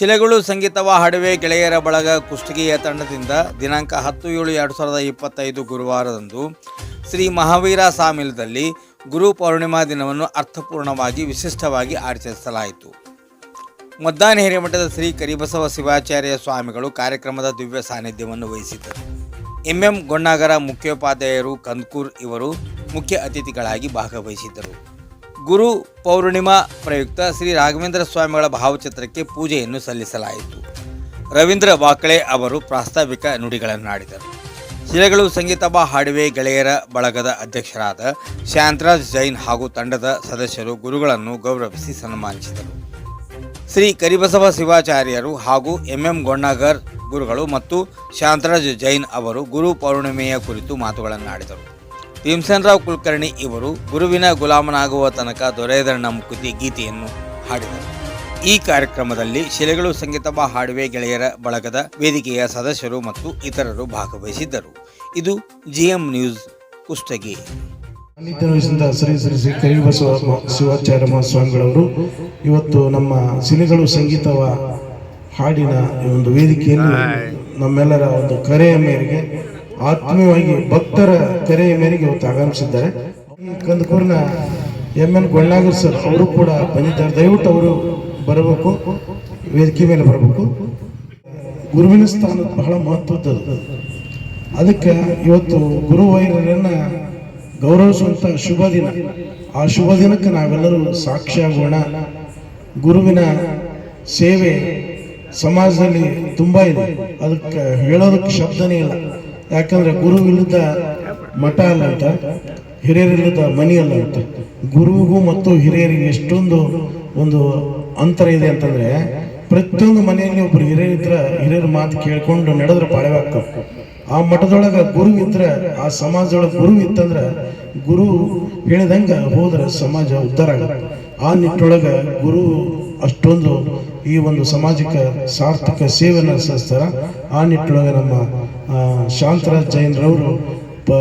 ಶಿಲೆಗಳು ಸಂಗೀತವ ಹಡವೆ ಗೆಳೆಯರ ಬಳಗ ಕುಷ್ಟಗಿಯ ತಂಡದಿಂದ ದಿನಾಂಕ ಹತ್ತು ಏಳು ಎರಡು ಸಾವಿರದ ಇಪ್ಪತ್ತೈದು ಗುರುವಾರದಂದು ಶ್ರೀ ಮಹಾವೀರ ಸಾಮಿಲದಲ್ಲಿ ಗುರು ಪೌರ್ಣಿಮಾ ದಿನವನ್ನು ಅರ್ಥಪೂರ್ಣವಾಗಿ ವಿಶಿಷ್ಟವಾಗಿ ಆಚರಿಸಲಾಯಿತು. ಮದ್ದಾನ ಹಿರೇಮಠದ ಶ್ರೀ ಕರಿಬಸವ ಶಿವಾಚಾರ್ಯ ಸ್ವಾಮಿಗಳು ಕಾರ್ಯಕ್ರಮದ ದಿವ್ಯ ಸಾನ್ನಿಧ್ಯವನ್ನು ವಹಿಸಿದ್ದರು. ಎಂಎಂ ಗೊಣ್ಣಾಗರ ಮುಖ್ಯೋಪಾಧ್ಯಾಯರು ಕಂದ್ಕೂರ್ ಇವರು ಮುಖ್ಯ ಅತಿಥಿಗಳಾಗಿ ಭಾಗವಹಿಸಿದ್ದರು. ಗುರು ಪೌರ್ಣಿಮಾ ಪ್ರಯುಕ್ತ ಶ್ರೀ ರಾಘವೇಂದ್ರ ಸ್ವಾಮಿಗಳ ಭಾವಚಿತ್ರಕ್ಕೆ ಪೂಜೆಯನ್ನು ಸಲ್ಲಿಸಲಾಯಿತು. ರವೀಂದ್ರ ವಾಕಳೆ ಅವರು ಪ್ರಾಸ್ತಾವಿಕ ನುಡಿಗಳನ್ನಾಡಿದರು. ಶಿಲೆಗಳು ಸಂಗೀತಬ ಹಾಡುವೆ ಗೆಳೆಯರ ಬಳಗದ ಅಧ್ಯಕ್ಷರಾದ ಶಾಂತರಾಜ್ ಜೈನ್ ಹಾಗೂ ತಂಡದ ಸದಸ್ಯರು ಗುರುಗಳನ್ನು ಗೌರವಿಸಿ ಸನ್ಮಾನಿಸಿದರು. ಶ್ರೀ ಕರಿಬಸವ ಶಿವಾಚಾರ್ಯರು ಹಾಗೂ ಎಂಎಂ ಗೊಣ್ಣಾಗರ್ ಗುರುಗಳು ಮತ್ತು ಶಾಂತರಾಜ್ ಜೈನ್ ಅವರು ಗುರು ಪೌರ್ಣಿಮೆಯ ಕುರಿತು ಮಾತುಗಳನ್ನಾಡಿದರು. ಭೀಮಸೇನರಾವ್ ಕುಲಕರ್ಣಿ ಇವರು ಗುರುವಿನ ಗುಲಾಮನಾಗುವ ತನಕ ದೊರೆಯದಣ್ಣ ಮುಕುತಿ ಗೀತೆಯನ್ನು ಹಾಡಿದರು. ಈ ಕಾರ್ಯಕ್ರಮದಲ್ಲಿ ಶಿಲೆಗಳು ಸಂಗೀತವ ಹಾಡುವೆ ಗೆಳೆಯರ ಬಳಗದ ವೇದಿಕೆಯ ಸದಸ್ಯರು ಮತ್ತು ಇತರರು ಭಾಗವಹಿಸಿದ್ದರು. ಇದು ಜಿಎಂ ನ್ಯೂಸ್ ಕುಷ್ಟಗಿ. ಶ್ರೀ ಶ್ರೀ ಶ್ರೀ ಕೈ ಬಸವ ಶಿವಾಚಾರ್ಯ ಮಹಾಸ್ವಾಮಿಗಳವರು ಇವತ್ತು ನಮ್ಮ ಶಿಲೆಗಳು ಸಂಗೀತವ ಹಾಡಿನ ಈ ಒಂದು ವೇದಿಕೆಯಲ್ಲಿ ನಮ್ಮೆಲ್ಲರ ಒಂದು ಕರೆಯ ಮೇರೆಗೆ ಆತ್ಮೀಯವಾಗಿ ಭಕ್ತರ ಕರೆಯ ಮೇರೆಗೆ ಇವತ್ತು ಆಗಮಿಸಿದ್ದಾರೆ. ಈ ಕಂದಕೂರ್ನ ಎಂ ಎನ್ ಗೊಳ್ಳಾಗರ್ ಸರ್ ಅವರು ಕೂಡ ಬಂದಿದ್ದಾರೆ. ದಯವಿಟ್ಟು ಅವರು ಬರಬೇಕು, ವೇದಿಕೆ ಮೇಲೆ ಬರಬೇಕು. ಗುರುವಿನ ಸ್ಥಾನ ಬಹಳ ಮಹತ್ವದ್ದು ಅದಕ್ಕೆ ಇವತ್ತು ಗುರುವೈರರನ್ನ ಗೌರವಿಸುವಂಥ ಶುಭ ದಿನ. ಆ ಶುಭ ದಿನಕ್ಕೆ ನಾವೆಲ್ಲರೂ ಸಾಕ್ಷಿಯಾಗೋಣ. ಗುರುವಿನ ಸೇವೆ ಸಮಾಜದಲ್ಲಿ ತುಂಬಾ ಇದೆ. ಅದಕ್ಕೆ ಹೇಳೋದಕ್ಕೆ ಶಬ್ದನೇ ಇಲ್ಲ. ಯಾಕಂದ್ರೆ ಗುರು ಇಲ್ಲದ ಮಠ ಅಲ್ಲ ಅಂತ, ಹಿರಿಯರಿಲ್ಲದ ಮನಿ ಅಲ್ಲ ಅಂತ. ಗುರುವಿಗೂ ಮತ್ತು ಹಿರಿಯರಿಗೆ ಎಷ್ಟೊಂದು ಒಂದು ಅಂತರ ಇದೆ ಅಂತಂದ್ರೆ, ಪ್ರತಿಯೊಂದು ಮನೆಯಲ್ಲಿ ಒಬ್ರು ಹಿರಿಯರಿದ್ರ ಹಿರಿಯರ ಮಾತು ಕೇಳ್ಕೊಂಡು ನಡೆದ್ರೆ ಬಾಳೆವಾಗ್ತಾವ ಆ ಮಠದೊಳಗೆ ಗುರು ಇದ್ರೆ, ಆ ಸಮಾಜದೊಳಗೆ ಗುರು ಇತ್ತಂದ್ರೆ, ಗುರು ಹೇಳಿದಂಗ ಹೋದ್ರೆ ಸಮಾಜ ಉದ್ಧಾರ ಆ ನಿಟ್ಟೊಳಗೆ ಗುರು ಅಷ್ಟೊಂದು ಈ ಒಂದು ಸಾಮಾಜಿಕ ಸಾರ್ಥಕ ಸೇವೆ ನಡೆಸ್ತಾರೆ ಆ ನಿಟ್ಟಿನೊಳಗೆ ನಮ್ಮ ಶಾಂತರಾಜ್ ಜೈನ್ರವರು ಪ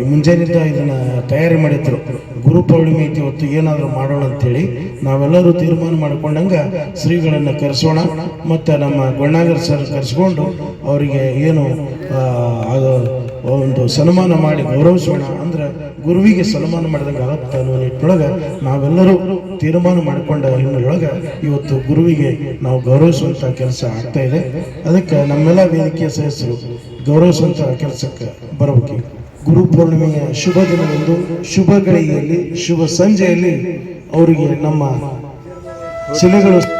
ಇದನ್ನು ಇದನ್ನ ತಯಾರಿ ಮಾಡಿದ್ರು. ಗುರು ಪೌರ್ಣಿಮೆ ಐತಿ ಹೊತ್ತು ಏನಾದರೂ ಮಾಡೋಣ ಅಂತೇಳಿ ನಾವೆಲ್ಲರೂ ತೀರ್ಮಾನ ಮಾಡಿಕೊಂಡಂಗೆ ಶ್ರೀಗಳನ್ನು ಕರೆಸೋಣ. ಮತ್ತು ನಮ್ಮ ಗೊಣ್ಣಾಗರ್ ಸರ್ ಕರೆಸ್ಕೊಂಡು ಅವರಿಗೆ ಏನು ಅದು ಒಂದು ಸನ್ಮಾನ ಮಾಡಿ ಗೌರವಿಸೋಣ ಅಂದ್ರೆ ಗುರುವಿಗೆ ಸನ್ಮಾನ ಮಾಡಿದಂಗೆ ಆಗುತ್ತೆ ಅನ್ನೋ ನಿಟ್ಟಿನೊಳಗೆ ನಾವೆಲ್ಲರೂ ತೀರ್ಮಾನ ಮಾಡಿಕೊಂಡ ಹಿನ್ನೆಲೆಯೊಳಗೆ ಇವತ್ತು ಗುರುವಿಗೆ ನಾವು ಗೌರವಿಸುವಂತ ಕೆಲಸ ಆಗ್ತಾ ಇದೆ. ಅದಕ್ಕೆ ನಮ್ಮೆಲ್ಲ ವೇದಿಕೆಯ ಸದಸ್ಯರು ಗೌರವಿಸುವಂತ ಕೆಲಸಕ್ಕೆ ಬರಬೇಕು. ಗುರು ಪೂರ್ಣಿಮೆಯ ಶುಭ ದಿನದಂದು ಶುಭ ಗಳಿಗೆಯಲ್ಲಿ ಶುಭ ಸಂಜೆಯಲ್ಲಿ ಅವರಿಗೆ ನಮ್ಮ ಶಿಲೆಗಳು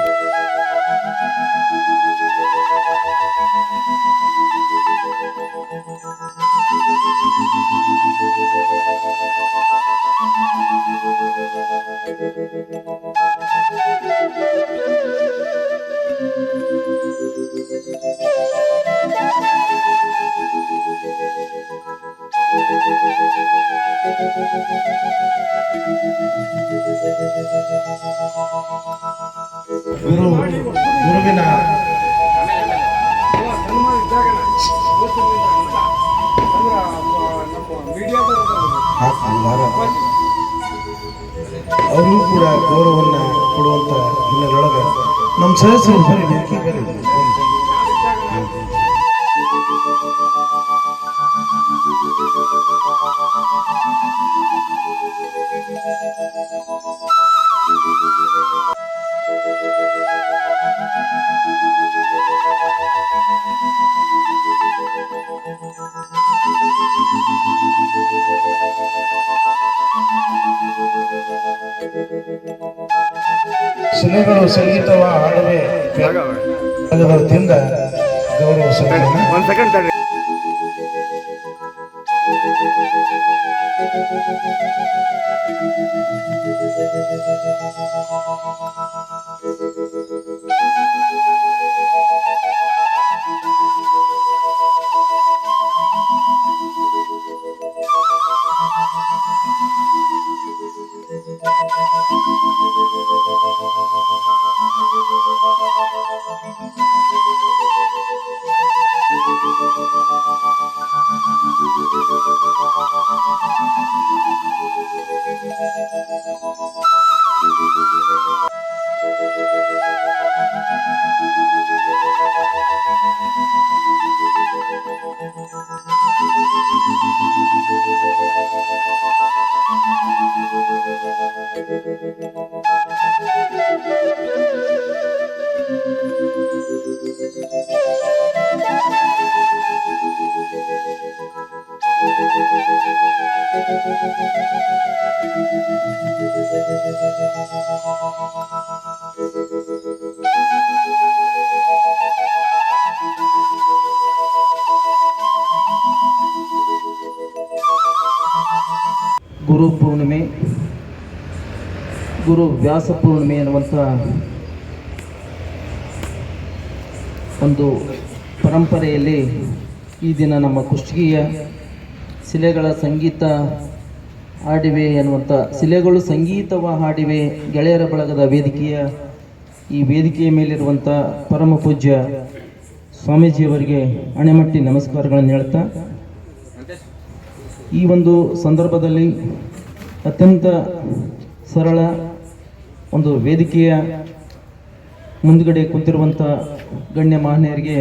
ಶಿಲೆಗಳು ಸಂಗೀತವ ಹಾಡುವೆ ವತಿಯಿಂದ ಗೌರವ ಗುರು ಪೂರ್ಣಿಮೆ, ಗುರು ವ್ಯಾಸ ಪೂರ್ಣಿಮೆ ಎನ್ನುವಂಥ ಒಂದು ಪರಂಪರೆಯಲ್ಲಿ ಈ ದಿನ ನಮ್ಮ ಕುಷ್ಟಗಿಯ ಶಿಲೆಗಳ ಸಂಗೀತ ಹಾಡಿವೆ ಎನ್ನುವಂಥ, ಶಿಲೆಗಳು ಸಂಗೀತವ ಹಾಡಿವೆ ಗೆಳೆಯರ ಬಳಗದ ವೇದಿಕೆಯ ಈ ವೇದಿಕೆಯ ಮೇಲಿರುವಂಥ ಪರಮ ಪೂಜ್ಯ ಸ್ವಾಮೀಜಿಯವರಿಗೆ ಅಣೆಮಟ್ಟಿ ನಮಸ್ಕಾರಗಳನ್ನು ಹೇಳ್ತಾ, ಈ ಒಂದು ಸಂದರ್ಭದಲ್ಲಿ ಅತ್ಯಂತ ಸರಳ ಒಂದು ವೇದಿಕೆಯ ಮುಂದುಗಡೆ ಕುಂತಿರುವಂಥ ಗಣ್ಯ ಮಹನೀಯರಿಗೆ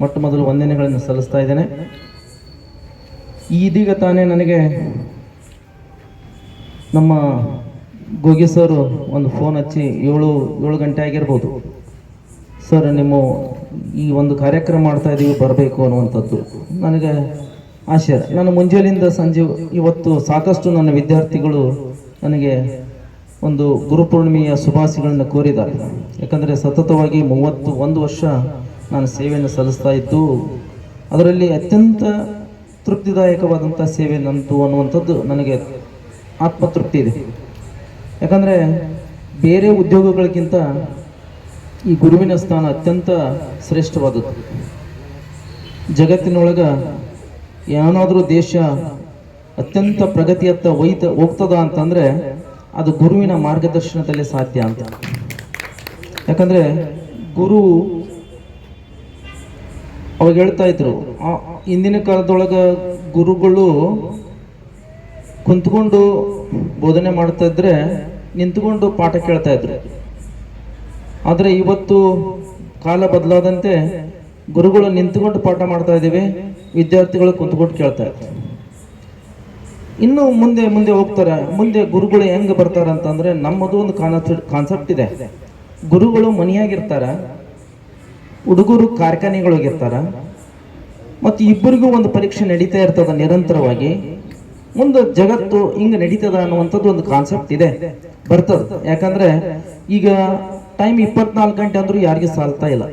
ಮೊಟ್ಟ ಮೊದಲು ವಂದನೆಗಳನ್ನು ಸಲ್ಲಿಸ್ತಾ ಇದ್ದೇನೆ. ಇದೀಗ ತಾನೇ ನನಗೆ ನಮ್ಮ ಗೋಗಿ ಸರ್ ಒಂದು ಫೋನ್ ಹಚ್ಚಿ ಏಳು ಏಳು ಗಂಟೆ ಆಗಿರ್ಬೋದು. ಸರ್, ನಿಮ್ಮ ಈ ಒಂದು ಕಾರ್ಯಕ್ರಮ ಮಾಡ್ತಾ ಇದ್ದೀವಿ ಬರಬೇಕು ಅನ್ನುವಂಥದ್ದು. ನನಗೆ ಆಶ್ಚರ್ಯ ನಾನು ಮುಂಜಾನೆಯಿಂದ ಸಂಜೆ ಇವತ್ತು ಸಾಕಷ್ಟು ನನ್ನ ವಿದ್ಯಾರ್ಥಿಗಳು ನನಗೆ ಒಂದು ಗುರುಪೂರ್ಣಿಮೆಯ ಶುಭಾಶಯಗಳನ್ನು ಕೋರಿದ್ದಾರೆ. ಯಾಕಂದರೆ ಸತತವಾಗಿ ಮೂವತ್ತು, ಒಂದು ವರ್ಷ ನಾನು ಸೇವೆಯನ್ನು ಸಲ್ಲಿಸ್ತಾ ಇದ್ದು, ಅದರಲ್ಲಿ ಅತ್ಯಂತ ತೃಪ್ತಿದಾಯಕವಾದಂಥ ಸೇವೆ ನಂತು ಅನ್ನುವಂಥದ್ದು ನನಗೆ ಆತ್ಮತೃಪ್ತಿ ಇದೆ. ಯಾಕಂದರೆ ಬೇರೆ ಉದ್ಯೋಗಗಳಿಗಿಂತ ಈ ಗುರುವಿನ ಸ್ಥಾನ ಅತ್ಯಂತ ಶ್ರೇಷ್ಠವಾದದ್ದು. ಜಗತ್ತಿನೊಳಗ ಏನಾದರೂ ದೇಶ ಅತ್ಯಂತ ಪ್ರಗತಿಯತ್ತ ಒಯ್ತ ಹೋಗ್ತದ ಅಂತಂದರೆ ಅದು ಗುರುವಿನ ಮಾರ್ಗದರ್ಶನದಲ್ಲಿ ಸಾಧ್ಯ ಅಂತ. ಯಾಕಂದರೆ ಗುರು ಅವಾಗ ಹೇಳ್ತಾ ಇದ್ರು, ಆ ಇಂದಿನ ಕಾಲದೊಳಗ ಗುರುಗಳು ಕುಂತ್ಕೊಂಡು ಬೋಧನೆ ಮಾಡ್ತಾ ಇದ್ರೆ ನಿಂತ್ಕೊಂಡು ಪಾಠ ಕೇಳ್ತಾ ಇದ್ರು. ಆದರೆ ಇವತ್ತು ಕಾಲ ಬದಲಾದಂತೆ ಗುರುಗಳು ನಿಂತ್ಕೊಂಡು ಪಾಠ ಮಾಡ್ತಾ ಇದ್ದೀವಿ, ವಿದ್ಯಾರ್ಥಿಗಳು ಕುಂತ್ಕೊಂಡು ಕೇಳ್ತಾ ಇರ್ತಾರೆ ಇನ್ನು ಮುಂದೆ ಮುಂದೆ ಹೋಗ್ತಾರೆ. ಮುಂದೆ ಗುರುಗಳು ಹೆಂಗೆ ಬರ್ತಾರೆ ಅಂತಂದ್ರೆ ನಮ್ಮದು ಒಂದು ಕಾನ್ಸೆಪ್ಟ್ ಕಾನ್ಸೆಪ್ಟ್ ಇದೆ. ಗುರುಗಳು ಮನೆಯಾಗಿರ್ತಾರ, ಹುಡುಗರು ಕಾರ್ಖಾನೆಗಳಿಗಿರ್ತಾರೆ, ಮತ್ತು ಇಬ್ಬರಿಗೂ ಒಂದು ಪರೀಕ್ಷೆ ನಡೀತಾ ಇರ್ತದೆ ನಿರಂತರವಾಗಿ. ಮುಂದೆ ಜಗತ್ತು ಹಿಂಗೆ ನಡೀತದ ಅನ್ನುವಂಥದ್ದು ಒಂದು ಕಾನ್ಸೆಪ್ಟ್ ಇದೆ. ಬರ್ತದ. ಯಾಕಂದ್ರೆ ಈಗ ಟೈಮ್ ಇಪ್ಪತ್ನಾಲ್ಕು ಗಂಟೆ ಅಂದ್ರೂ ಯಾರಿಗೂ ಸಾಲ್ತಾ ಇಲ್ಲ.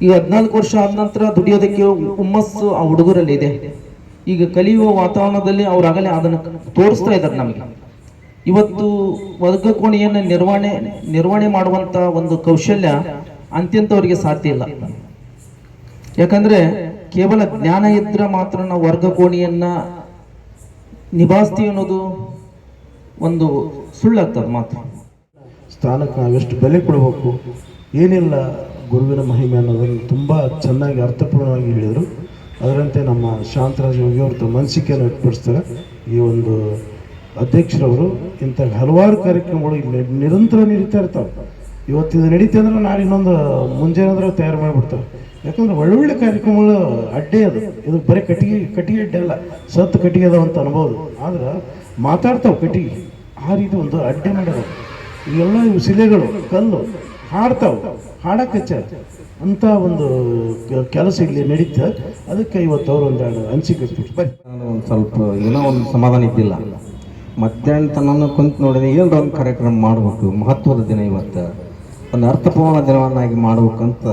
ಈಗ ಹದಿನಾಲ್ಕು ವರ್ಷ ಆದ ನಂತರ ದುಡಿಯೋದಕ್ಕೆ ಹುಮ್ಮಸ್ಸು ಆ ಹುಡುಗರಲ್ಲಿ ಇದೆ ಈಗ ಕಲಿಯುವ ವಾತಾವರಣದಲ್ಲಿ ಅವ್ರು ಆಗಲೇ ಅದನ್ನು ತೋರಿಸ್ತಾ ಇದ್ದಾರೆ ನಮಗೆ. ಇವತ್ತು ವರ್ಗ ಕೋಣೆಯನ್ನು ನಿರ್ವಹಣೆ ನಿರ್ವಹಣೆ ಮಾಡುವಂತ ಒಂದು ಕೌಶಲ್ಯ ಅಂತ್ಯಂತವರಿಗೆ ಸಾಧ್ಯ ಇಲ್ಲ. ಯಾಕಂದ್ರೆ ಕೇವಲ ಜ್ಞಾನ ಇದ್ರೆ ಮಾತ್ರ ನಾವು ವರ್ಗ ಕೋಣೆಯನ್ನ ನಿಭಾಯಿಸ್ತೀವಿ ಅನ್ನೋದು ಒಂದು ಸುಳ್ಳಾಗ್ತದೆ ಮಾತ್ರ. ಸ್ಥಾನಕ್ಕೆ ನಾವೆಷ್ಟು ಬೆಲೆ ಕೊಡಬೇಕು? ಏನಿಲ್ಲ. ಗುರುವಿನ ಮಹಿಮೆ ಅನ್ನೋದನ್ನು ತುಂಬ ಚೆನ್ನಾಗಿ ಅರ್ಥಪೂರ್ಣವಾಗಿ ಹೇಳಿದರು. ಅದರಂತೆ ನಮ್ಮ ಶಾಂತರಾಜ್ ಯೋಗಿ ಅವರು ತಮ್ಮ ಮನಸ್ಸಿಕೆಯನ್ನು ವ್ಯಕ್ತಪಡಿಸ್ತಾರೆ ಈ ಒಂದು ಅಧ್ಯಕ್ಷರವರು ಇಂಥ ಹಲವಾರು ಕಾರ್ಯಕ್ರಮಗಳು ಇಲ್ಲಿ ನಿರಂತರ ನಡೀತಾ ಇರ್ತಾವೆ. ಇವತ್ತು ಇದು ನಡೀತಾ ಅಂದ್ರೆ ನಾಳೆ ಇನ್ನೊಂದು ಮುಂಜಾನೆ ಅಂದ್ರೆ ತಯಾರು ಮಾಡಿಬಿಡ್ತಾರೆ. ಯಾಕಂದ್ರೆ ಒಳ್ಳೊಳ್ಳೆ ಕಾರ್ಯಕ್ರಮಗಳು ಅಡ್ಡೆ ಅದು. ಇದು ಬರೀ ಕಟ್ಟಿಗೆ ಕಟ್ಟಿಗೆ ಅಡ್ಡೆ ಅಲ್ಲ, ಸತ್ತು ಕಟ್ಟಿಗೆ ಅದಾವ ಅಂತ ಅನ್ಬೋದು. ಆದ್ರೆ ಮಾತಾಡ್ತಾವೆ ಕಟ್ಟಿಗೆ. ಆ ರೀತಿ ಒಂದು ಅಡ್ಡೆ ಮಾಡೋದು ಇವೆಲ್ಲ ಇವು ಶಿಲೆಗಳು, ಕಲ್ಲು ಹಾಡ್ತಾವ. ಹಾಡಕ್ಕೆ ಹಚ್ಚ ಅಂತ ಒಂದು ಕೆಲಸ ಇಲ್ಲಿ ನಡೀತ ಅದಕ್ಕೆ ಇವತ್ತು ಅವರು ಒಂದು ಅನಿಸಿಕೆ ವ್ಯಕ್ತಪಡಿಸಿ. ನಾನು ಒಂದು ಸ್ವಲ್ಪ ಏನೋ ಒಂದು ಸಮಾಧಾನ ಇದ್ದಿಲ್ಲ. ಮಧ್ಯಾಹ್ನ ತನ್ನ ಕುಂತು ನೋಡಿದೆ, ಏನರ ಒಂದು ಕಾರ್ಯಕ್ರಮ ಮಾಡಬೇಕು, ಮಹತ್ವದ ದಿನ ಇವತ್ತು. ಒಂದು ಅರ್ಥಪೂರ್ಣ ದಿನವನ್ನಾಗಿ ಮಾಡ್ಬೇಕಂತ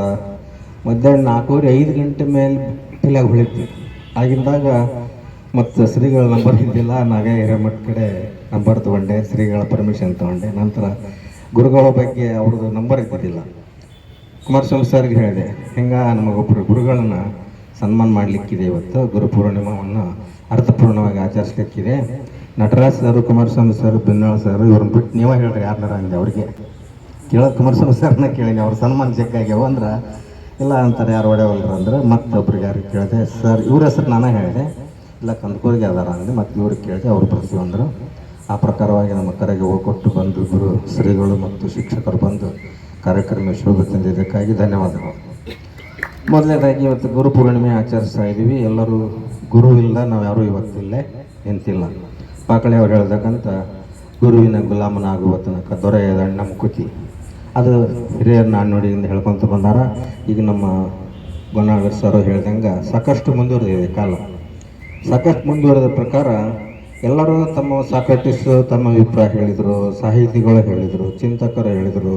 ಮಧ್ಯಾಹ್ನ ನಾಲ್ಕೂವರೆ ಐದು ಗಂಟೆ ಮೇಲೆ ತಲೆಯಾಗ ಹೊಳಿತು. ಆಗಿಂದಾಗ ಮತ್ತು ಶ್ರೀಗಳ ನಂಬರ್ ಇದ್ದಿಲ್ಲ ನಾಗೇ ಹಿರೇಮಠ ಕಡೆ ನಂಬರ್ ತೊಗೊಂಡೆ, ಶ್ರೀಗಳ ಪರ್ಮಿಷನ್ ತೊಗೊಂಡೆ. ನಂತರ ಗುರುಗಳ ಬಗ್ಗೆ ಅವ್ರದ್ದು ನಂಬರ್ ಇದ್ದಿದ್ದಿಲ್ಲ. ಕುಮಾರಸ್ವಾಮಿ ಸರ್ಗೆ ಹೇಳಿದೆ, ಹಿಂಗ ನಮಗೊಬ್ಬರು ಗುರುಗಳನ್ನ ಸನ್ಮಾನ ಮಾಡಲಿಕ್ಕಿದೆ ಇವತ್ತು, ಗುರು ಪೂರ್ಣಿಮಾವನ್ನು ಅರ್ಥಪೂರ್ಣವಾಗಿ ಆಚರಿಸ್ಲಿಕ್ಕಿದೆ. Nataraj sir, Kumaraswamy sir, Bennala sir, ಇವ್ರನ್ನ ಬಿಟ್ಟು ನೀವೇ ಹೇಳ್ರಿ ಯಾರನ್ನಾರ ಅಂದೆ ಅವ್ರಿಗೆ. ಕೇಳೋ, ಕುಮಾರಸ್ವಾಮಿ ಸರ್ನ ಕೇಳಿನಿ, ಅವ್ರ ಸನ್ಮಾನ ಚೆಕ್ ಆಗ್ಯಾವ ಅಂದ್ರೆ, ಇಲ್ಲ ಅಂತಾರೆ ಯಾರು ಹೊಡೆಯವಲ್ರ ಅಂದ್ರೆ, ಮತ್ತೊಬ್ರಿಗೆ ಯಾರಿಗೆ ಕೇಳಿದೆ, ಸರ್, ಇವ್ರ ಹೆಸರು ನಾನೇ ಹೇಳಿದೆ, ಇಲ್ಲ ಕಂದಕೂರಿಗೆ ಅದಾರ ಅಂದೆ, ಮತ್ತೆ ಇವ್ರಿಗೆ ಕೇಳಿದೆ, ಅವ್ರು ಬರ್ತೀವಿ ಅಂದರು ಆ ಪ್ರಕಾರವಾಗಿ ನಮ್ಮ ಕರೆಗೆ ಹೋಗೊಟ್ಟು ಬಂದು ಗುರು ಶ್ರೀಗಳು ಮತ್ತು ಶಿಕ್ಷಕರು ಬಂದು ಕಾರ್ಯಕ್ರಮ ಶೋಭೆ ತಂದಿದ್ದಕ್ಕಾಗಿ ಧನ್ಯವಾದಗಳು. ಮೊದಲನೇದಾಗಿ ಇವತ್ತು ಗುರು ಪೂರ್ಣಿಮೆ ಆಚರಿಸ್ತಾ ಇದ್ದೀವಿ. ಎಲ್ಲರೂ ಗುರು ಇಲ್ಲ, ನಾವು ಯಾರೂ ಇವತ್ತಿಲ್ಲೇ ನಿಂತಿಲ್ಲ. ಪಾಕಳೆ ಅವ್ರು ಹೇಳ್ದಕ್ಕಂತ ಗುರುವಿನ ಗುಲಾಮನಾಗುವ ತನಕ ದೊರೆಯದ ನಮ್ಮ ಕುತಿ. ಅದು ಹಿರಿಯರ ನಾಣ್ಣುಡಿಯಿಂದ ಹೇಳ್ಕೊತ ಬಂದಾರ. ಈಗ ನಮ್ಮ ಗೊನ್ನಾಳರ್ ಸರ್ ಹೇಳ್ದಂಗೆ ಸಾಕಷ್ಟು ಮುಂದುವರೆದಿದೆ ಕಾಲ. ಸಾಕಷ್ಟು ಮುಂದುವರೆದ ಪ್ರಕಾರ ಎಲ್ಲರೂ ತಮ್ಮ ಸಾಕಟಿಸ್ ತಮ್ಮ ಅಭಿಪ್ರಾಯ ಹೇಳಿದರು, ಸಾಹಿತಿಗಳು ಹೇಳಿದರು, ಚಿಂತಕರು ಹೇಳಿದರು,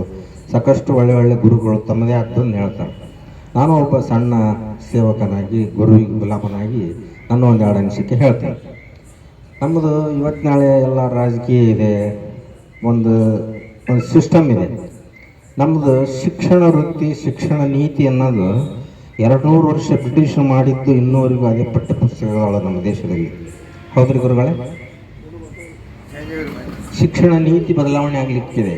ಸಾಕಷ್ಟು ಒಳ್ಳೆ ಒಳ್ಳೆ ಗುರುಗಳು ತಮ್ಮದೇ ಆದ್ದನ್ನು ಹೇಳ್ತಾರೆ. ನಾನು ಒಬ್ಬ ಸಣ್ಣ ಸೇವಕನಾಗಿ ಗುರು ಗುಲಾಮನಾಗಿ ನನ್ನ ಒಂದು ಎರಡು ಅನಿಸಿಕೆ ಹೇಳ್ತೇನೆ. ನಮ್ಮದು ಇವತ್ತು ನಾಳೆ ಎಲ್ಲ ರಾಜಕೀಯ ಇದೆ, ಒಂದು ಒಂದು ಸಿಸ್ಟಮ್ ಇದೆ. ನಮ್ಮದು ಶಿಕ್ಷಣ ವೃತ್ತಿ, ಶಿಕ್ಷಣ ನೀತಿ ಅನ್ನೋದು ಎರಡು ನೂರು ವರ್ಷ ಬ್ರಿಟಿಷರು ಮಾಡಿದ್ದು ಇನ್ನೂವರೆಗೂ ಅದೇ ಪಠ್ಯ ಪುಸ್ತಕಗಳು ನಮ್ಮ ದೇಶದಲ್ಲಿ. ಹೌದ್ರಿ ಗುರುಗಳೇ? ಶಿಕ್ಷಣ ನೀತಿ ಬದಲಾವಣೆ ಆಗ್ಲಿಕ್ಕಿದೆ.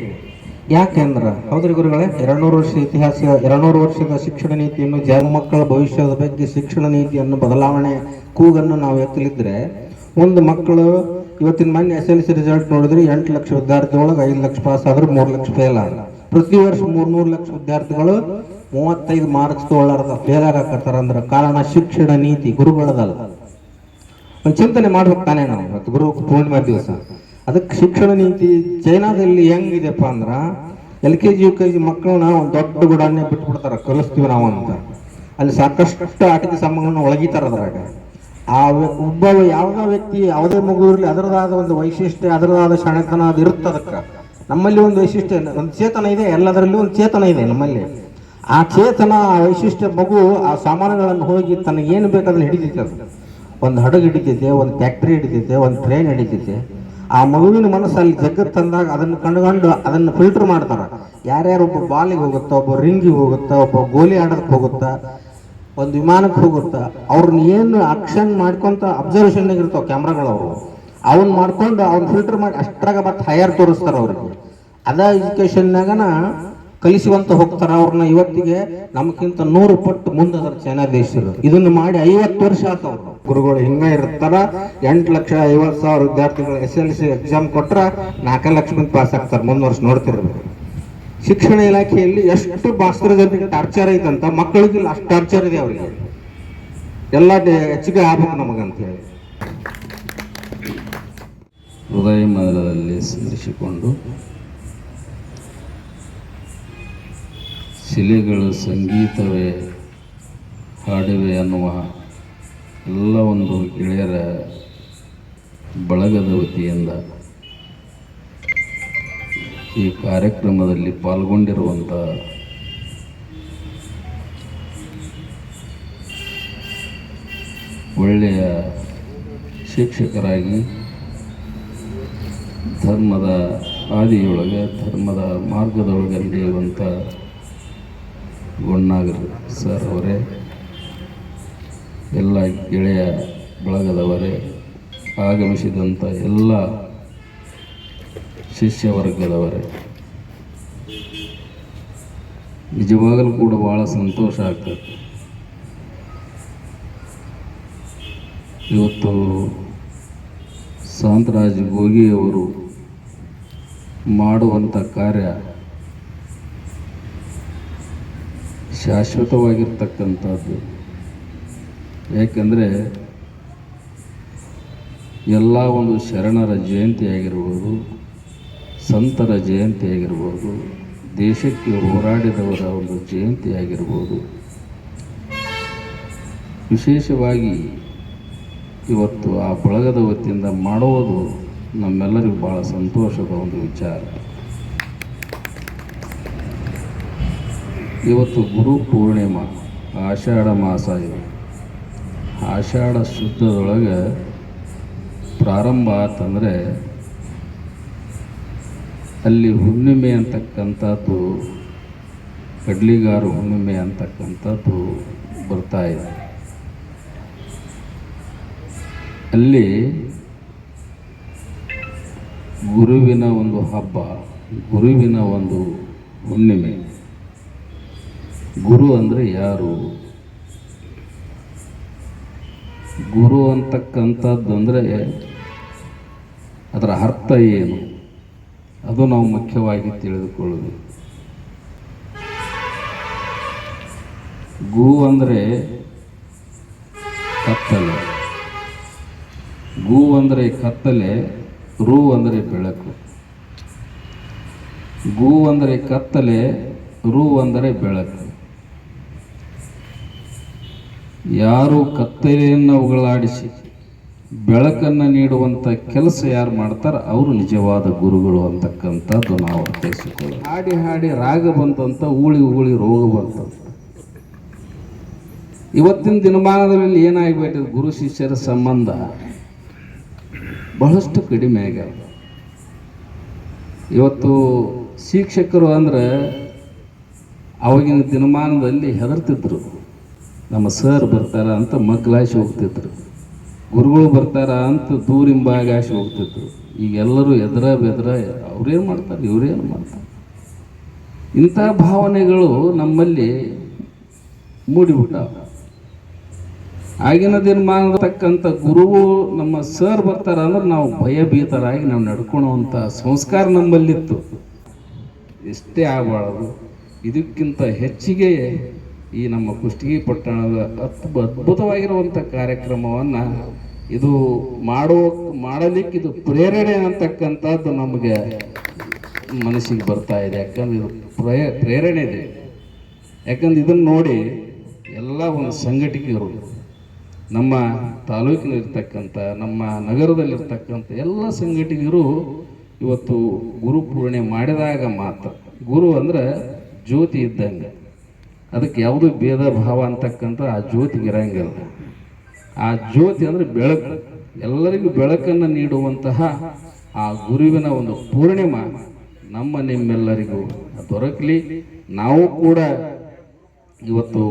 ಯಾಕೆಂದ್ರೆ, ಹೌದ್ರಿ ಗುರುಗಳೇ? ಎರಡ್ನೂರು ವರ್ಷ ಇತಿಹಾಸ, ಎರಡ್ನೂರು ವರ್ಷದ ಶಿಕ್ಷಣ ನೀತಿಯನ್ನು ಜನ ಮಕ್ಕಳ ಭವಿಷ್ಯದ ಬಗ್ಗೆ ಶಿಕ್ಷಣ ನೀತಿಯನ್ನು ಬದಲಾವಣೆ ಕೂಗನ್ನು ನಾವು ಎತ್ತಲಿದ್ರೆ, ಒಂದು ಮಕ್ಕಳು ಇವತ್ತಿನ ಮೊನ್ನೆ ಎಸ್ ಎಲ್ ಸಿ ರಿಸಲ್ಟ್ ನೋಡಿದ್ರೆ ಎಂಟು ಲಕ್ಷ ವಿದ್ಯಾರ್ಥಿ ಒಳಗೆ ಐದು ಲಕ್ಷ ಪಾಸ್ ಆದ್ರೆ ಮೂರು ಲಕ್ಷ ಫೇಲ್ ಆಗ ಪ್ರತಿ ವರ್ಷ ಮೂರ್ ಮೂರು ಲಕ್ಷ ವಿದ್ಯಾರ್ಥಿಗಳು ಮೂವತ್ತೈದು ಮಾರ್ಕ್ಸ್ ತೊಗೊಳ್ಳಾರ್ದ ಫೇಲ್ ಆಗಕತ್ತಾರ ಅಂದ್ರೆ ಕಾರಣ ಶಿಕ್ಷಣ ನೀತಿ ಗುರುಗಳದಲ್ಲ. ಒಂದು ಚಿಂತನೆ ಮಾಡ್ಬೇಕು ತಾನೇ ನಾವು. ಇವತ್ತು ಪೂರ್ಣಿಮಾ ದಿವಸ. ಅದಕ್ಕೆ ಶಿಕ್ಷಣ ನೀತಿ ಚೈನಾದಲ್ಲಿ ಹೆಂಗಿದೆಪ್ಪ ಅಂದ್ರೆ, L K G, U K G ಮಕ್ಕಳನ್ನ ಒಂದು ದೊಡ್ಡ ಗುಡಾಣೆ ಬಿಟ್ಬಿಡ್ತಾರೆ, ಕಲಿಸ್ತೀವಿ ನಾವು ಅಂತ. ಅಲ್ಲಿ ಸಾಕಷ್ಟು ಆಟದ ಸಾಮಾನುಗಳನ್ನ ಒಳಗಿತಾರೆ ಅದ್ರಾಗ. ಆ ಒಬ್ಬ ಯಾವುದೇ ವ್ಯಕ್ತಿ ಯಾವುದೇ ಮಗು ಇರಲಿ, ಅದರದಾದ ಒಂದು ವೈಶಿಷ್ಟ್ಯ, ಅದರದಾದ ಶಾಣೆತನ ಅದು ಇರುತ್ತೆ ಅದಕ್ಕೆ. ನಮ್ಮಲ್ಲಿ ಒಂದು ವೈಶಿಷ್ಟ್ಯ, ಒಂದು ಚೇತನ ಇದೆ, ಎಲ್ಲದರಲ್ಲೂ ಒಂದು ಚೇತನ ಇದೆ ನಮ್ಮಲ್ಲಿ. ಆ ಚೇತನ, ಆ ವೈಶಿಷ್ಟ್ಯ ಮಗು ಆ ಸಾಮಾನುಗಳನ್ನು ಹೋಗಿ ತನಗೇನು ಬೇಕಾದ್ರೆ ಹಿಡಿದಿತ್ತು ಒಂದು ಹಡಗು ಹಿಡಿತೈತೆ, ಒಂದು ಫ್ಯಾಕ್ಟ್ರಿ ಹಿಡಿತೈತೆ, ಒಂದು ಟ್ರೈನ್ ಹಿಡಿತೈತೆ. ಆ ಮಗುವಿನ ಮನಸ್ಸಲ್ಲಿ ಜಗ್ಗದ್ ತಂದಾಗ ಅದನ್ನು ಕಂಡುಕೊಂಡು ಅದನ್ನು ಫಿಲ್ಟರ್ ಮಾಡ್ತಾರೆ. ಯಾರ್ಯಾರು ಒಬ್ಬ ಬಾಲಿಗೆ ಹೋಗುತ್ತಾ, ಒಬ್ಬ ರಿಂಗಿಗೆ ಹೋಗುತ್ತಾ, ಒಬ್ಬ ಗೋಲಿ ಆಡೋದಕ್ಕೆ ಹೋಗುತ್ತಾ, ಒಂದು ವಿಮಾನಕ್ಕೆ ಹೋಗುತ್ತಾ, ಅವ್ರನ್ನ ಏನು ಆಕ್ಷನ್ ಮಾಡ್ಕೊಂತ ಅಬ್ಸರ್ವೇಷನ್ ಇರ್ತಾವ ಕ್ಯಾಮ್ರಾಗಳು ಅವರು. ಅವನ್ ಮಾಡ್ಕೊಂಡು ಅವ್ನ ಫಿಲ್ಟರ್ ಮಾಡಿ ಅಷ್ಟ್ರಾಗ ಮತ್ತೆ ಹೈಯರ್ ತೋರಿಸ್ತಾರ ಅವ್ರಿಗೆ. ಅದ ಎಜುಕೇಶನ್ನಾಗನ ಕಲಿಸುವಂತ ಹೋಗ್ತಾರ ಅವ್ರನ್ನ ಇವತ್ತಿಗೆ ನಮ್ಗಿಂತ ನೂರು ಪಟ್ಟು ಮುಂದದಾರ ಚೈನಾ ದೇಶರು ಇದನ್ನು ಮಾಡಿ ಐವತ್ತು ವರ್ಷ ಆತವ್ರು ಗುರುಗಳು ಹಿಂಗ ಇರ್ತಾರ ಎಂಟು ಲಕ್ಷ ಐವತ್ತು ಸಾವಿರ ವಿದ್ಯಾರ್ಥಿಗಳು ಎಸ್ ಎಲ್ ಸಿ ಎಕ್ಸಾಮ್ ಕೊಟ್ರ ನಾಲ್ಕು ಲಕ್ಷ ಮಂದಿ ಪಾಸ್ ಆಗ್ತಾರೆ ಮುಂದ್ ವರ್ಷ ನೋಡ್ತಿರ್ಬೇಕು. ಶಿಕ್ಷಣ ಇಲಾಖೆಯಲ್ಲಿ ಎಷ್ಟು ಭಾಸ್ಕರ ಜನರಿಗೆ ಟಾರ್ಚರ್ ಐತಂತ ಮಕ್ಕಳಿಗೆ ಇಲ್ಲ ಅಷ್ಟು ಟಾರ್ಚರ್ ಇದೆ ಅವರಿಗೆ. ಎಲ್ಲ ಹೆಚ್ಚಿಗೆ ಆಗ್ಬೇಕು ನಮಗಂತ ಹೇಳಿ ಹೃದಯ ಮಂದಿರದಲ್ಲಿ ಸ್ಮರಿಸಿಕೊಂಡು ಶಿಲೆಗಳು ಸಂಗೀತವೇ, ಹಾಡಿವೆ ಅನ್ನುವ ಎಲ್ಲ ಒಂದು ಗೆಳೆಯರ ಬಳಗದ ವತಿಯಿಂದ ಈ ಕಾರ್ಯಕ್ರಮದಲ್ಲಿ ಪಾಲ್ಗೊಂಡಿರುವಂಥ ಒಳ್ಳೆಯ ಶಿಕ್ಷಕರಾಗಿ ಧರ್ಮದ ಹಾದಿಯೊಳಗೆ, ಧರ್ಮದ ಮಾರ್ಗದೊಳಗೆ ನಡೆಯುವಂಥ ಗುಣ್ಣಾಗರ್ ಸರ್ ಅವರೇ, ಎಲ್ಲ ಗೆಳೆಯ ಬಳಗದವರೇ ಆಗಮಿಸಿದಂಥ ಎಲ್ಲ ಶಿಷ್ಯ ವರ್ಗದವರೇ ನಿಜವಾಗಲೂ ಕೂಡ ಭಾಳ ಸಂತೋಷ ಆಗ್ತದೆ. ಇವತ್ತು ಸಾಂತರಾಜ್ ಗೋಗಿಯವರು ಮಾಡುವಂಥ ಕಾರ್ಯ ಶಾಶ್ವತವಾಗಿರ್ತಕ್ಕಂಥದ್ದು. ಯಾಕಂದರೆ ಎಲ್ಲ ಒಂದು ಶರಣರ ಜಯಂತಿ ಆಗಿರ್ಬೋದು, ಸಂತರ ಜಯಂತಿ ಆಗಿರ್ಬೋದು, ದೇಶಕ್ಕೆ ಹೋರಾಡಿದವರ ಒಂದು ಜಯಂತಿ ಆಗಿರ್ಬೋದು. ವಿಶೇಷವಾಗಿ ಇವತ್ತು ಆ ಬಳಗದ ವತಿಯಿಂದ ಮಾಡುವುದು ನಮ್ಮೆಲ್ಲರಿಗೂ ಭಾಳ ಸಂತೋಷದ ಒಂದು ವಿಚಾರ. ಇವತ್ತು ಗುರು ಪೂರ್ಣಿಮಾ, ಆಷಾಢ ಮಾಸ ಇದು. ಆಷಾಢ ಶುದ್ಧದೊಳಗೆ ಪ್ರಾರಂಭ ಆತಂದರೆ ಅಲ್ಲಿ ಹುಣ್ಣಿಮೆ ಅಂತಕ್ಕಂಥದ್ದು, ಕಡ್ಲಿಗಾರು ಹುಣ್ಣಿಮೆ ಅಂತಕ್ಕಂಥದ್ದು ಇದೆ. ಅಲ್ಲಿ ಗುರುವಿನ ಒಂದು ಹಬ್ಬ, ಗುರುವಿನ ಒಂದು ಹುಣ್ಣಿಮೆ. ಗುರು ಅಂದರೆ ಯಾರು? ಗುರು ಅಂತಕ್ಕಂಥದ್ದು ಅಂದರೆ ಅದರ ಅರ್ಥ ಏನು? ಅದು ನಾವು ಮುಖ್ಯವಾಗಿ ತಿಳಿದುಕೊಳ್ಳೋದು. ಗು ಅಂದರೆ ಕತ್ತಲೆ. ಗು ಅಂದರೆ ಕತ್ತಲೆ, ರು ಅಂದರೆ ಬೆಳಕು. ಗು ಅಂದರೆ ಕತ್ತಲೆ, ರು ಅಂದರೆ ಬೆಳಕು. ಯಾರು ಕತ್ತಲೆಯನ್ನು ಉಗಳಾಡಿಸಿ ಬೆಳಕನ್ನು ನೀಡುವಂಥ ಕೆಲಸ ಯಾರು ಮಾಡ್ತಾರೆ ಅವರು ನಿಜವಾದ ಗುರುಗಳು ಅಂತಕ್ಕಂಥದ್ದು ನಾವು ಅರ್ಥೈಸಿಕೊಳ್ಳೋಣ ಹಾಡಿ ಹಾಡಿ ರಾಗ ಬಂತಂತ ಊಳಿ ಉಗುಳಿ ರೋಗ ಬಂತಂತ. ಇವತ್ತಿನ ದಿನಮಾನದಲ್ಲಿ ಏನಾಗಬೇಕಿದೆ ಗುರು ಶಿಷ್ಯರ ಸಂಬಂಧ? ಬಹಳಷ್ಟು ಕಡಿಮೆ ಆಗ್ಯಾವ. ಇವತ್ತು ಶಿಕ್ಷಕರು ಅಂದ್ರೆ ಅವಾಗಿನ ದಿನಮಾನದಲ್ಲಿ ಹೆದರ್ತಿದ್ರು. ನಮ್ಮ ಸರ್ ಬರ್ತಾರ ಅಂತ ಮಗ್ಲಾಶಿ ಹೋಗ್ತಿದ್ರು. ಗುರುಗಳು ಬರ್ತಾರ ಅಂತ ದೂರಿಂಬಾಗಾಶಿ ಹೋಗ್ತಿದ್ರು. ಈಗೆಲ್ಲರೂ ಎದುರ ಬೆದರ ಅವ್ರೇನು ಮಾಡ್ತಾರೆ ಇವರೇನು ಮಾಡ್ತಾರೆ? ಇಂಥ ಭಾವನೆಗಳು ನಮ್ಮಲ್ಲಿ ಮೂಡಿಬಿಟ್ಟಾವ ಆಗಿನ ದಿನಮಾನತಕ್ಕಂಥ ಗುರುವು ನಮ್ಮ ಸರ್ ಬರ್ತಾರ ಅಂದ್ರೆ ನಾವು ಭಯಭೀತರಾಗಿ ನಾವು ನಡ್ಕೊಳ್ಳುವಂಥ ಸಂಸ್ಕಾರ ನಮ್ಮಲ್ಲಿತ್ತು. ಎಷ್ಟೇ ಆಗಬಾರ್ದು. ಇದಕ್ಕಿಂತ ಹೆಚ್ಚಿಗೆ ಈ ನಮ್ಮ ಕುಷ್ಟಗಿ ಪಟ್ಟಣದ ಅದ್ಭು ಅದ್ಭುತವಾಗಿರುವಂಥ ಕಾರ್ಯಕ್ರಮವನ್ನು ಇದು ಮಾಡೋ, ಮಾಡಲಿಕ್ಕೆ ಇದು ಪ್ರೇರಣೆ ಅಂತಕ್ಕಂಥದ್ದು ನಮಗೆ ಮನಸ್ಸಿಗೆ ಬರ್ತಾ ಇದೆ. ಯಾಕಂದ್ರೆ ಇದು ಪ್ರೇ, ಪ್ರೇರಣೆ ಇದೆ. ಯಾಕಂದ್ರೆ ಇದನ್ನು ನೋಡಿ ಎಲ್ಲ ಒಂದು ಸಂಘಟಿಕರು ನಮ್ಮ ತಾಲೂಕಿನಲ್ಲಿರ್ತಕ್ಕಂಥ, ನಮ್ಮ ನಗರದಲ್ಲಿರ್ತಕ್ಕಂಥ ಎಲ್ಲ ಸಂಘಟಕರು ಇವತ್ತು ಗುರು ಪೂರ್ಣೆ ಮಾಡಿದಾಗ ಮಾತ್ರ. ಗುರು ಅಂದ್ರೆ ಜ್ಯೋತಿ ಇದ್ದಂಗೆ. ಅದಕ್ಕೆ ಯಾವುದು ಭೇದ ಭಾವ ಅಂತಕ್ಕಂಥ ಆ ಜ್ಯೋತಿಗೆ ಇರಂಗಿಲ್ಲ. ಆ ಜ್ಯೋತಿ ಅಂದರೆ ಬೆಳಕು. ಎಲ್ಲರಿಗೂ ಬೆಳಕನ್ನು ನೀಡುವಂತಹ ಆ ಗುರುವಿನ ಒಂದು ಪೂರ್ಣಿಮ ನಮ್ಮ ನಿಮ್ಮೆಲ್ಲರಿಗೂ ದೊರಕಲಿ. ನಾವು ಕೂಡ ಇವತ್ತು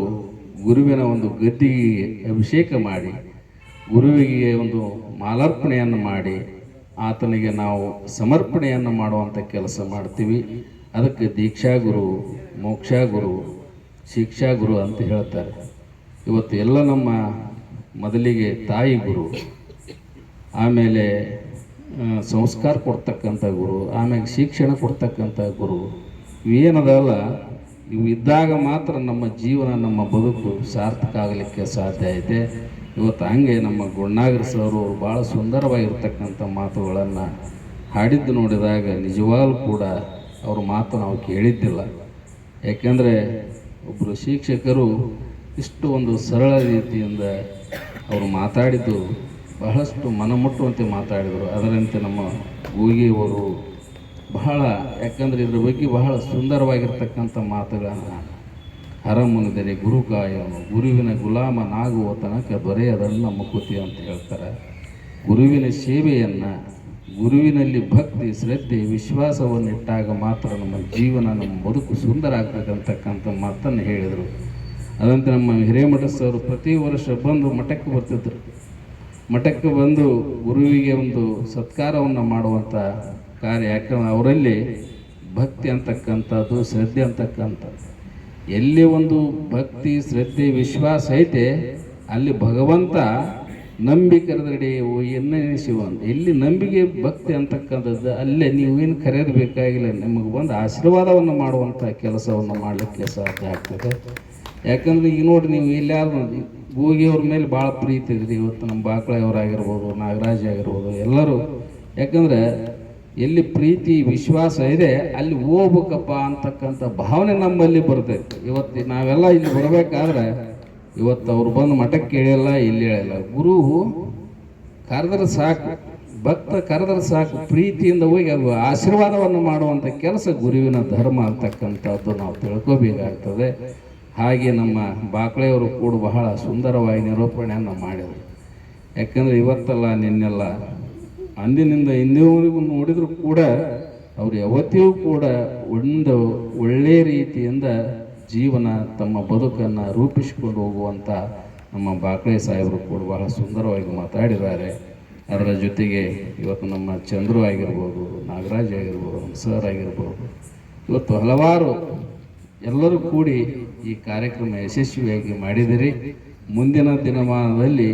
ಗುರುವಿನ ಒಂದು ಗದ್ದಿಗೆ ಅಭಿಷೇಕ ಮಾಡಿ, ಗುರುವಿಗೆ ಒಂದು ಮಾಲಾರ್ಪಣೆಯನ್ನು ಮಾಡಿ, ಆತನಿಗೆ ನಾವು ಸಮರ್ಪಣೆಯನ್ನು ಮಾಡುವಂಥ ಕೆಲಸ ಮಾಡ್ತೀವಿ. ಅದಕ್ಕೆ ದೀಕ್ಷಾಗುರು, ಮೋಕ್ಷಾಗುರು ಮೋಕ್ಷಾ ಗುರು ಶಿಕ್ಷಾ ಗುರು ಅಂತ ಹೇಳ್ತಾರೆ. ಇವತ್ತು ಎಲ್ಲ ನಮ್ಮ ಮೊದಲಿಗೆ ತಾಯಿ ಗುರು, ಆಮೇಲೆ ಸಂಸ್ಕಾರ ಕೊಡ್ತಕ್ಕಂಥ ಗುರು, ಆಮೇಲೆ ಶಿಕ್ಷಣ ಕೊಡ್ತಕ್ಕಂಥ ಗುರು ಇವೇನದಲ್ಲ ಇವು ಇದ್ದಾಗ ಮಾತ್ರ ನಮ್ಮ ಜೀವನ, ನಮ್ಮ ಬದುಕು ಸಾರ್ಥಕ ಆಗಲಿಕ್ಕೆ ಸಾಧ್ಯ ಐತೆ. ಇವತ್ತು ಹಂಗೆ ನಮ್ಮ ಗುಣ್ಣಾಗರ ಸರ್ ಭಾಳ ಸುಂದರವಾಗಿರ್ತಕ್ಕಂಥ ಮಾತುಗಳನ್ನು ಹಾಡಿದ್ದು ನೋಡಿದಾಗ ನಿಜವಾಗ್ಲೂ ಕೂಡ ಅವ್ರ ಮಾತು ನಾವು ಕೇಳಿದ್ದಿಲ್ಲ. ಯಾಕೆಂದರೆ ಒಬ್ಬರು ಶಿಕ್ಷಕರು ಇಷ್ಟು ಒಂದು ಸರಳ ರೀತಿಯಿಂದ ಅವರು ಮಾತಾಡಿದ್ದು ಬಹಳಷ್ಟು ಮನಮುಟ್ಟುವಂತೆ ಮಾತಾಡಿದರು. ಅದರಂತೆ ನಮ್ಮ ಗೂಗಿಯವರು ಬಹಳ, ಯಾಕಂದರೆ ಇದ್ರ ಬಗ್ಗೆ ಬಹಳ ಸುಂದರವಾಗಿರ್ತಕ್ಕಂಥ ಮಾತುಗಳನ್ನು ಹರಮುನಿದರೆ ಗುರುಗಾಯನು ಗುರುವಿನ ಗುಲಾಮನಾಗುವ ತನಕ ದೊರೆಯದನ್ನು ಮುಕುತಿ ಅಂತ ಹೇಳ್ತಾರೆ. ಗುರುವಿನ ಸೇವೆಯನ್ನು ಗುರುವಿನಲ್ಲಿ ಭಕ್ತಿ, ಶ್ರದ್ಧೆ, ವಿಶ್ವಾಸವನ್ನಿಟ್ಟಾಗ ಮಾತ್ರ ನಮ್ಮ ಜೀವನ ನಮ್ಮ ಬದುಕು ಸುಂದರ ಆಗ್ತಕ್ಕಂತಕ್ಕಂಥ ಮಾತನ್ನು ಹೇಳಿದರು. ಅದಂತೆ ನಮ್ಮ ಹಿರೇಮಠ ಸರ್ ಪ್ರತಿ ವರ್ಷ ಬಂದು ಮಠಕ್ಕೆ ಬರ್ತಿದ್ರು. ಮಠಕ್ಕೆ ಬಂದು ಗುರುವಿಗೆ ಒಂದು ಸತ್ಕಾರವನ್ನು ಮಾಡುವಂಥ ಕಾರ್ಯ, ಯಾಕಂದ್ರೆ ಅವರಲ್ಲಿ ಭಕ್ತಿ ಅಂತಕ್ಕಂಥದ್ದು, ಶ್ರದ್ಧೆ ಅಂತಕ್ಕಂಥದ್ದು. ಎಲ್ಲಿ ಒಂದು ಭಕ್ತಿ, ಶ್ರದ್ಧೆ, ವಿಶ್ವಾಸ ಐತೆ, ಅಲ್ಲಿ ಭಗವಂತ ನಂಬಿ ಎನ್ನೇ ಶಿವ ಅಂತ. ಇಲ್ಲಿ ನಂಬಿಕೆ, ಭಕ್ತಿ ಅಂತಕ್ಕಂಥದ್ದು, ಅಲ್ಲೇ ನೀವೇನು ಕರೆಯೋದು ಬೇಕಾಗಿಲ್ಲ ನಿಮಗೆ ಬಂದು ಆಶೀರ್ವಾದವನ್ನು ಮಾಡುವಂಥ ಕೆಲಸವನ್ನು ಮಾಡಲಿಕ್ಕೆ ಸಾಧ್ಯ ಆಗ್ತದೆ. ಯಾಕಂದ್ರೆ ಈಗ ನೋಡಿ ನೀವು ಎಲ್ಲಾರು ಗೋಗಿಯವ್ರ ಮೇಲೆ ಭಾಳ ಪ್ರೀತಿ ಇದ್ರಿ. ಇವತ್ತು ನಮ್ಮ ಬಾಕಳೆಯವರಾಗಿರ್ಬೋದು, ನಾಗರಾಜ್ ಆಗಿರ್ಬೋದು, ಎಲ್ಲರೂ. ಯಾಕಂದ್ರೆ ಎಲ್ಲಿ ಪ್ರೀತಿ, ವಿಶ್ವಾಸ ಇದೆ, ಅಲ್ಲಿ ಹೋಗ್ಬೇಕಪ್ಪ ಅಂತಕ್ಕಂಥ ಭಾವನೆ ನಮ್ಮಲ್ಲಿ ಬರ್ತೈತೆ. ಇವತ್ತು ನಾವೆಲ್ಲ ಇಲ್ಲಿ ಬರಬೇಕಾದ್ರೆ ಇವತ್ತು ಅವ್ರು ಬಂದು ಮಠಕ್ಕೆ ಕೇಳಿಲ್ಲ, ಇಲ್ಲಿ ಹೇಳಿಲ್ಲ. ಗುರು, ಕರೆದ್ರೆ ಸಾಕು. ಭಕ್ತ ಕರೆದ್ರೆ ಸಾಕು. ಪ್ರೀತಿಯಿಂದ ಹೋಗಿ ಅದು ಆಶೀರ್ವಾದವನ್ನು ಮಾಡುವಂಥ ಕೆಲಸ ಗುರುವಿನ ಧರ್ಮ ಅಂತಕ್ಕಂಥದ್ದು ನಾವು ತಿಳ್ಕೋಬೇಕಾಗ್ತದೆ. ಹಾಗೆ ನಮ್ಮ ಬಾಕ್ಳೆಯವರು ಕೂಡ ಬಹಳ ಸುಂದರವಾಗಿ ನಿರೂಪಣೆಯನ್ನು ಮಾಡಿದರು. ಯಾಕಂದರೆ ಇವತ್ತಲ್ಲ ನಿನ್ನೆಲ್ಲ ಅಂದಿನಿಂದ ಇಂದಿನವರೆಗೂ ನೋಡಿದರೂ ಕೂಡ ಅವರು ಯಾವತ್ತಿಗೂ ಕೂಡ ಒಂದು ಒಳ್ಳೆಯ ರೀತಿಯಿಂದ ಜೀವನ ತಮ್ಮ ಬದುಕನ್ನು ರೂಪಿಸಿಕೊಂಡು ಹೋಗುವಂಥ ನಮ್ಮ ಬಾಕಳೆ ಸಾಹೇಬರು ಕೂಡ ಬಹಳ ಸುಂದರವಾಗಿ ಮಾತಾಡಿದ್ದಾರೆ. ಅದರ ಜೊತೆಗೆ ಇವತ್ತು ನಮ್ಮ ಚಂದ್ರು ಆಗಿರ್ಬೋದು, ನಾಗರಾಜ್ ಆಗಿರ್ಬೋದು, ನಮ್ಮ ಸರ್ ಆಗಿರ್ಬೋದು, ಇವತ್ತು ಹಲವಾರು ಎಲ್ಲರೂ ಕೂಡಿ ಈ ಕಾರ್ಯಕ್ರಮ ಯಶಸ್ವಿಯಾಗಿ ಮಾಡಿದಿರಿ. ಮುಂದಿನ ದಿನಮಾನದಲ್ಲಿ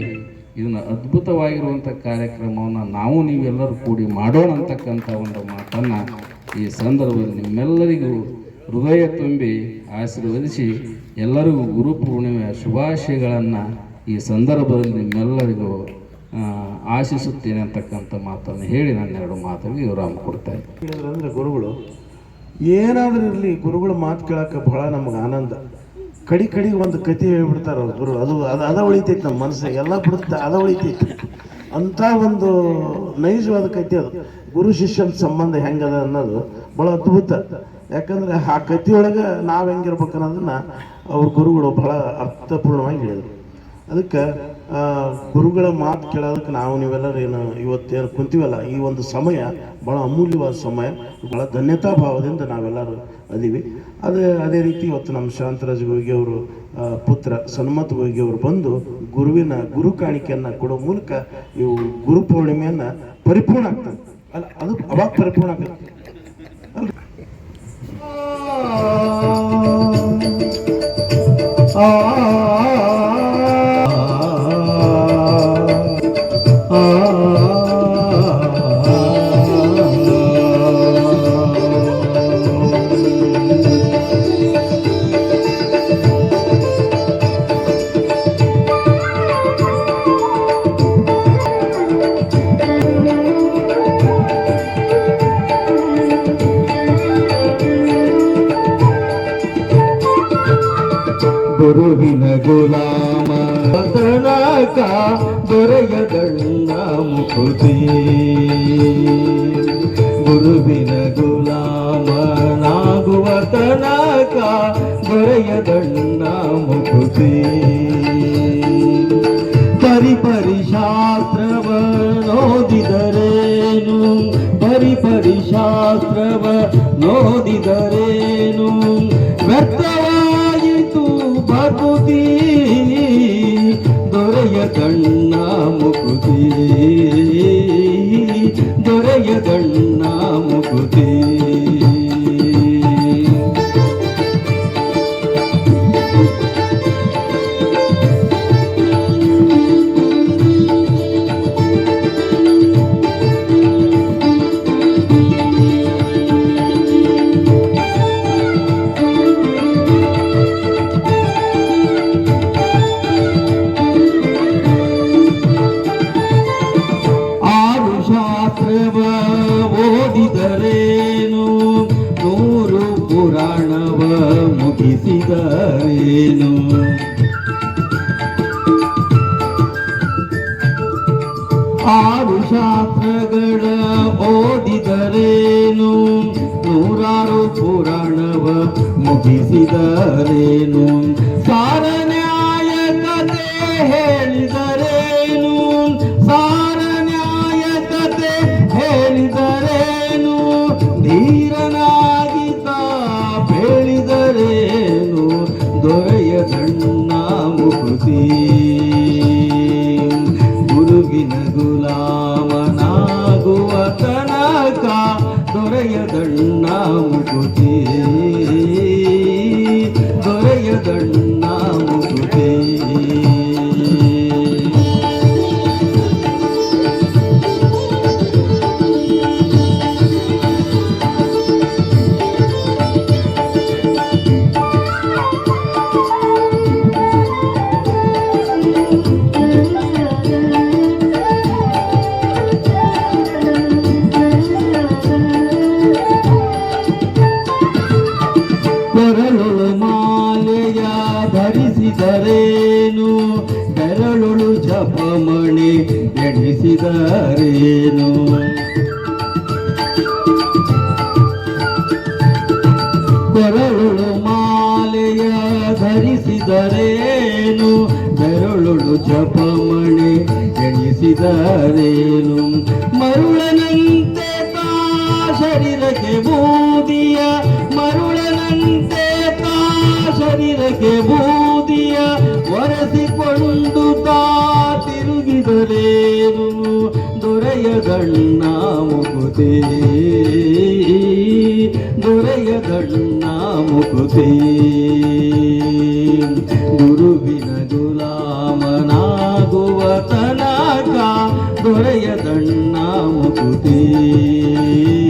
ಇದನ್ನು ಅದ್ಭುತವಾಗಿರುವಂಥ ಕಾರ್ಯಕ್ರಮವನ್ನು ನಾವು ನೀವೆಲ್ಲರೂ ಕೂಡಿ ಮಾಡೋಣ ಅಂತಕ್ಕಂಥ ಒಂದು ಮಾತನ್ನು ಈ ಸಂದರ್ಭದಲ್ಲಿ ನಿಮ್ಮೆಲ್ಲರಿಗೂ ಹೃದಯ ತುಂಬಿ ಆಶೀರ್ವದಿಸಿ ಎಲ್ಲರಿಗೂ ಗುರು ಪೂರ್ಣಿಮೆಯ ಶುಭಾಶಯಗಳನ್ನು ಈ ಸಂದರ್ಭದಲ್ಲಿ ನಿಮ್ಮೆಲ್ಲರಿಗೂ ಆಶಿಸುತ್ತೇನೆ ಅಂತಕ್ಕಂಥ ಮಾತನ್ನು ಹೇಳಿ ನನ್ನ ಎರಡು ಮಾತಿಗೆ ವಿರಾಮ ಕೊಡ್ತಾ ಇದ್ದೀನಿ. ಅಂದ್ರೆ ಗುರುಗಳು, ಏನಾದರೂ ಇರಲಿ ಗುರುಗಳ ಮಾತು ಕೇಳಕ್ಕೆ ಬಹಳ ನಮಗೆ ಆನಂದ. ಕಡಿ ಕಡಿಗೆ ಒಂದು ಕತೆ ಹೇಳ್ಬಿಡ್ತಾರೆ ಅವ್ರು ಗುರು ಅದು ಅದು ಅದ ಉಳಿತೈತಿ ನಮ್ಮ ಮನಸ್ಸಿಗೆ ಎಲ್ಲ ಬಿಡುತ್ತೆ, ಅದ ಉಳಿತೈತಿ ಅಂತ ಒಂದು ನೈಜವಾದ ಕತೆ ಅದು. ಗುರು ಶಿಷ್ಯನ ಸಂಬಂಧ ಹೆಂಗದ ಅನ್ನೋದು ಬಹಳ ಅದ್ಭುತ. ಯಾಕಂದ್ರೆ ಆ ಕಥೆಯೊಳಗೆ ನಾವು ಹೆಂಗಿರ್ಬೇಕು ಅನ್ನೋದನ್ನ ಅವ್ರ ಗುರುಗಳು ಬಹಳ ಅರ್ಥಪೂರ್ಣವಾಗಿ ಹೇಳಿದರು. ಅದಕ್ಕೆ ಗುರುಗಳ ಮಾತು ಕೇಳೋದಕ್ಕೆ ನಾವು ನೀವೆಲ್ಲರೂ ಏನು ಇವತ್ತೇನು ಕುಂತೀವಲ್ಲ, ಈ ಒಂದು ಸಮಯ ಬಹಳ ಅಮೂಲ್ಯವಾದ ಸಮಯ, ಬಹಳ ಧನ್ಯತಾ ಭಾವದಿಂದ ನಾವೆಲ್ಲರೂ ಅದೀವಿ. ಅದೇ ಅದೇ ರೀತಿ ಇವತ್ತು ನಮ್ಮ ಶಾಂತರಾಜ್ ಗೋಗಿ ಅವರು ಪುತ್ರ ಸನ್ಮತ್ ಗೋಗಿ ಅವರು ಬಂದು ಗುರುವಿನ ಗುರು ಕಾಣಿಕೆಯನ್ನು ಕೊಡೋ ಮೂಲಕ ಇವು ಗುರು ಪೂರ್ಣಿಮೆಯನ್ನ ಪರಿಪೂರ್ಣ ಆಗ್ತದೆ ಅಲ್ಲ, ಅದು ಅವಾಗ ಪರಿಪೂರ್ಣ ಆಗ್ತದೆ. ಗುರುವಿನ ದೊರೆಯದಣ್ಣ ಮುಕುತಿ ಗುರುವಿನ ಗುಲಾಮನಾಗುವ ತನಕ ದೊರೆಯದಣ್ಣ ಮುಕುತಿ ಪರಿ ಪರಿ ಶಾಸ್ತ್ರವ ನೋದಿದರೇನು ಪರಿ ಪರಿ ಶಾಸ್ತ್ರವ ನೋದಿದರೇನು ವ್ಯರ್ಥವಾಯಿತು ಬದುಕಿ ದೊರೆಯ ಕಣ್ಣ ದೊರೆಯದಣ್ಣ ಎಣಿಸಿದರೇನು ಕೊರಳೊಳು ಮಾಲೆಯ ಧರಿಸಿದರೇನು? ಬೆರಳೊಳು ಜಪಮಣೆ ಎಣಿಸಿದರೇನು? ಮರುಳನಂತೆ ತಾ ಶರೀರಕ್ಕೆ ಬೂದಿಯ, ಮರುಳನಂತೆ ತಾ ಶರೀರಕ್ಕೆ ಬೂದಿಯ ಒರೆಸಿಕೊಂಡು ತಾ ತಿರುಗಿದರೇನು ದೊರೆಯದಣ್ಣ ಮುಕುತಿ. ದೊರೆಯದಣ್ಣ ಮುಕುತಿ. ಗುರುವಿನ ಗುಲಾಮನಾಗುವ ತನಕ ದೊರೆಯದಣ್ಣ ಮುಕುತಿ. ದೊರೆಯದಣ್ಣ